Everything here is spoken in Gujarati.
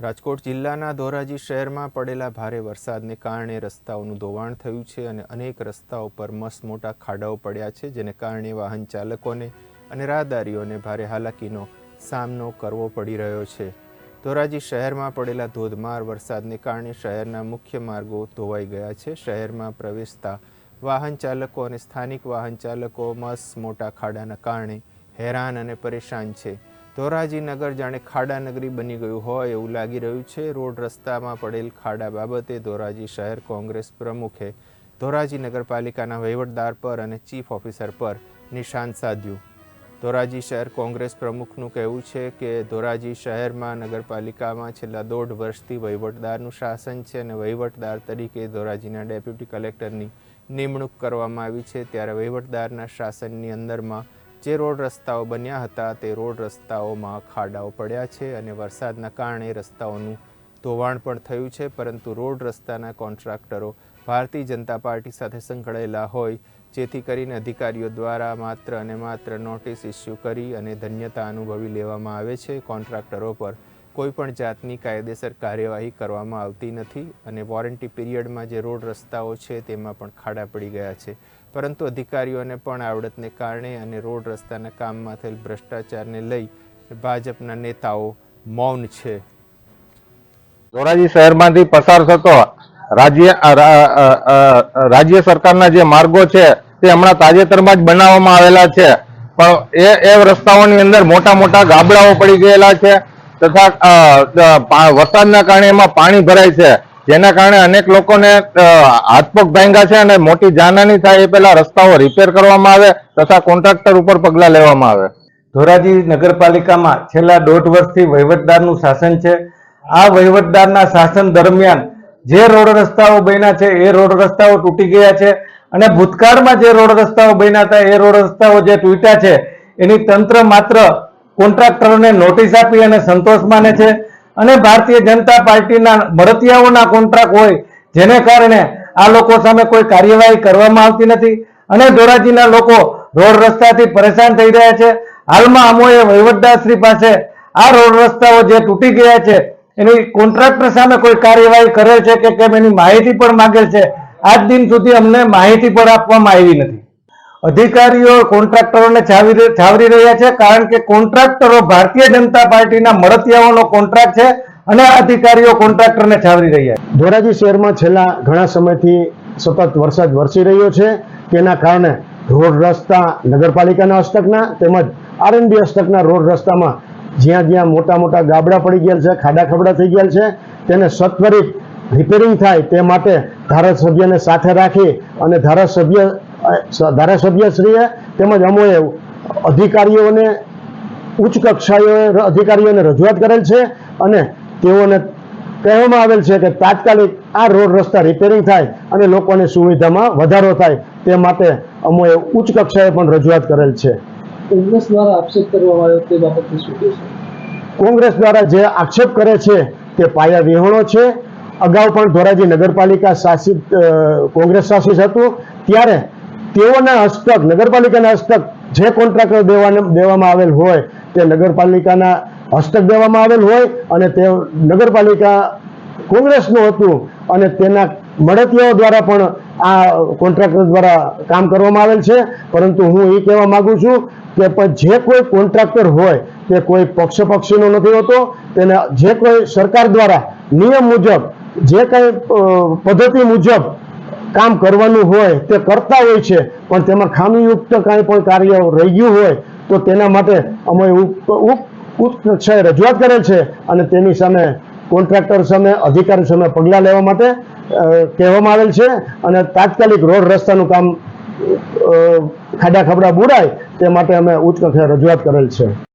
રાજકોટ જિલ્લાના ધોરાજી શહેરમાં પડેલા ભારે વરસાદને કારણે રસ્તાઓનું ધોવાણ થયું છે અને અનેક રસ્તાઓ પર મસ્ત મોટા ખાડાઓ પડ્યા છે, જેને કારણે વાહન ચાલકોને અને રાહદારીઓને ભારે હાલાકીનો સામનો કરવો પડી રહ્યો છે. ધોરાજી શહેરમાં પડેલા ધોધમાર વરસાદને કારણે શહેરના મુખ્ય માર્ગો ધોવાઈ ગયા છે. શહેરમાં પ્રવેશતા વાહન ચાલકો અને સ્થાનિક વાહન ચાલકો મસ્ત મોટા ખાડાના કારણે હેરાન અને પરેશાન છે. ધોરાજી નગર જાણે ખાડા નગરી બની ગયું હોય એવું લાગી રહ્યું છે. રોડ રસ્તામાં પડેલ ખાડા બાબતે ધોરાજી શહેર કોંગ્રેસ પ્રમુખે ધોરાજી નગરપાલિકાના વહીવટદાર પર અને ચીફ ઓફિસર પર નિશાન સાધ્યું. ધોરાજી શહેર કોંગ્રેસ પ્રમુખનું કહેવું છે કે ધોરાજી શહેરમાં નગરપાલિકામાં છેલ્લા દોઢ વર્ષથી વહીવટદારનું શાસન છે અને વહીવટદાર તરીકે ધોરાજીના ડેપ્યુટી કલેક્ટરની નિમણૂક કરવામાં આવી છે. ત્યારે વહીવટદારના શાસનની અંદરમાં જે રોડ રસ્તાઓ બન્યા હતા તે રોડ રસ્તાઓમાં ખાડાઓ પડ્યા છે અને વરસાદના કારણે રસ્તાઓનું ધોવાણ પણ થયું છે, પરંતુ રોડ રસ્તાના કોન્ટ્રાક્ટરો ભારતીય જનતા પાર્ટી સાથે સંકળાયેલા હોય, જેથી કરીને અધિકારીઓ દ્વારા માત્ર અને માત્ર નોટિસ ઇસ્યુ કરી અને ધન્યતા અનુભવી લેવામાં આવે છે. કોન્ટ્રાક્ટરો પર કોઈ પણ જાતની કાયદેસર કાર્યવાહી કરવામાં આવતી નથી અને વોરંટી પીરિયડમાં જે રોડ રસ્તાઓ છે તેમાં પણ ખાડા પડી ગયા છે. પરંતુ અધિકારીઓને પણ આવડતને કારણે અને રોડ રસ્તાના કામમાં થયેલ ભ્રષ્ટાચારને લઈ ભાજપના નેતાઓ મૌન છે. ધોરાજી શહેરમાંથી પસાર થતો રાજ્ય રાજ્ય સરકારના જે માર્ગો છે તે હમણાં તાજેતરમાં જ બનાવવામાં આવેલા છે. પણ એ એ રસ્તાઓની અંદર મોટા મોટા ગાબડાઓ પડી ગયેલા છે તથા વરસાદના કારણે એમાં પાણી ભરાય છે. જેના કારણે અનેક લોકોને હાથપગ હાથ ભાંગ્યા છે અને મોટી જાનહાની થાય એ પહેલા રસ્તાઓ રિપેર કરવામાં આવે તથા કોન્ટ્રાક્ટર ઉપર પગલાં લેવામાં આવે. ધોરાજી નગરપાલિકામાં છેલ્લા દોઢ વર્ષથી વહીવટદારનું શાસન છે. આ વહીવટદારના શાસન દરમિયાન જે રોડ રસ્તાઓ બન્યા છે, એ રોડ રસ્તાઓ તૂટી ગયા છે અને ભૂતકાળમાં જે રોડ રસ્તાઓ બન્યા હતા, એ રોડ રસ્તાઓ જે તૂટ્યા છે, એની તંત્ર માત્ર કોન્ટ્રાક્ટરોને નોટિસ આપી અને સંતોષ માને છે. અને ભારતીય જનતા પાર્ટીના મળતિયાઓના કોન્ટ્રાક્ટ હોય, જેને કારણે આ લોકો સામે કોઈ કાર્યવાહી કરવામાં આવતી નથી અને ધોરાજીના લોકો રોડ રસ્તાથી પરેશાન થઈ રહ્યા છે. હાલમાં અમોએ વહીવટદારશ્રી પાસે આ રોડ રસ્તાઓ જે તૂટી ગયા છે, એની કોન્ટ્રાક્ટર સામે કોઈ કાર્યવાહી કરેલ છે કે કેમ એની માહિતી પણ માંગેલ છે. આજ દિન સુધી અમને માહિતી પણ આપવામાં આવી નથી. અધિકારીઓ કોન્ટ્રાક્ટરોને છાવી છાવરી રહ્યા છે કારણ કે કોન્ટ્રાક્ટરો ભારતીય જનતા પાર્ટીના મળતિયાઓનો કોન્ટ્રાક્ટ છે અને અધિકારીઓ કોન્ટ્રાક્ટરને છાવરી રહ્યા છે. ધોરાજી શહેરમાં છેલ્લા ઘણા સમયથી સતત વરસાદ વરસી રહ્યો છે તેના કારણે રોડ રસ્તા નગરપાલિકાના હસ્તકના તેમજ આરએનબી હસ્તકના રોડ રસ્તામાં જ્યાં જ્યાં મોટા મોટા ગાબડા પડી ગયેલ છે, ખાડા ખબડા થઈ ગયેલ છે, તેને સત્વરિત રિપેરિંગ થાય તે માટે ધારાસભ્યને સાથે રાખી અને ધારાસભ્ય ધારાસભ્યશ્રીએ તેમજ અમોએ અધિકારીઓને ઉચ્ચ કક્ષાએ અધિકારીઓને રજૂઆત કરેલ છે અને તેઓને કહેવામાં આવેલ છે કે તાત્કાલિક આ રોડ રસ્તા રિપેરિંગ થાય અને લોકોની સુવિધામાં વધારો થાય તે માટે અમોએ ઉચ્ચ કક્ષાએ પણ રજૂઆત કરેલ છે. કોંગ્રેસ દ્વારા આક્ષેપ કરવામાં આવ્યો તે બાબતે શું કહેશો? કોંગ્રેસ દ્વારા જે આક્ષેપ કરે છે તે પાયા વિહોણો છે. અગાઉ પણ ધોરાજી નગરપાલિકા શાસિત કોંગ્રેસ શાસિત હતું. ત્યારે તેઓના હસ્તક, નગરપાલિકાના હસ્તક જે કોન્ટ્રાક્ટર દેવાને દેવામાં આવેલ હોય, તે નગરપાલિકાના હસ્તક દેવામાં આવેલ હોય અને તે નગરપાલિકા કોંગ્રેસનું હતું અને તેના મળતિયાઓ દ્વારા પણ આ કોન્ટ્રાક્ટર દ્વારા કામ કરવામાં આવેલ છે. પરંતુ હું એ કહેવા માગું છું કે જે કોઈ કોન્ટ્રાક્ટર હોય, તે કોઈ પક્ષ પક્ષીનો નથી હોતો. તેને જે કોઈ સરકાર દ્વારા નિયમ મુજબ, જે કંઈ પદ્ધતિ મુજબ કામ કરવાનું હોય, તે કરતા હોય છે, પણ તેમાં ખામીયુક્ત કાંઈ પણ કાર્ય રહી ગયું હોય, તો તેના માટે અમે કક્ષાએ રજૂઆત કરેલ છે, અને તેની સામે કોન્ટ્રાક્ટર સામે, અધિકારી સામે પગલાં લેવા માટે કહેવામાં આવેલ છે, અને તાત્કાલિક રોડ રસ્તાનું કામ ખાડા ખબડા બુરાય તે માટે અમે ઉચ્ચ કક્ષાએ રજૂઆત કરેલ છે.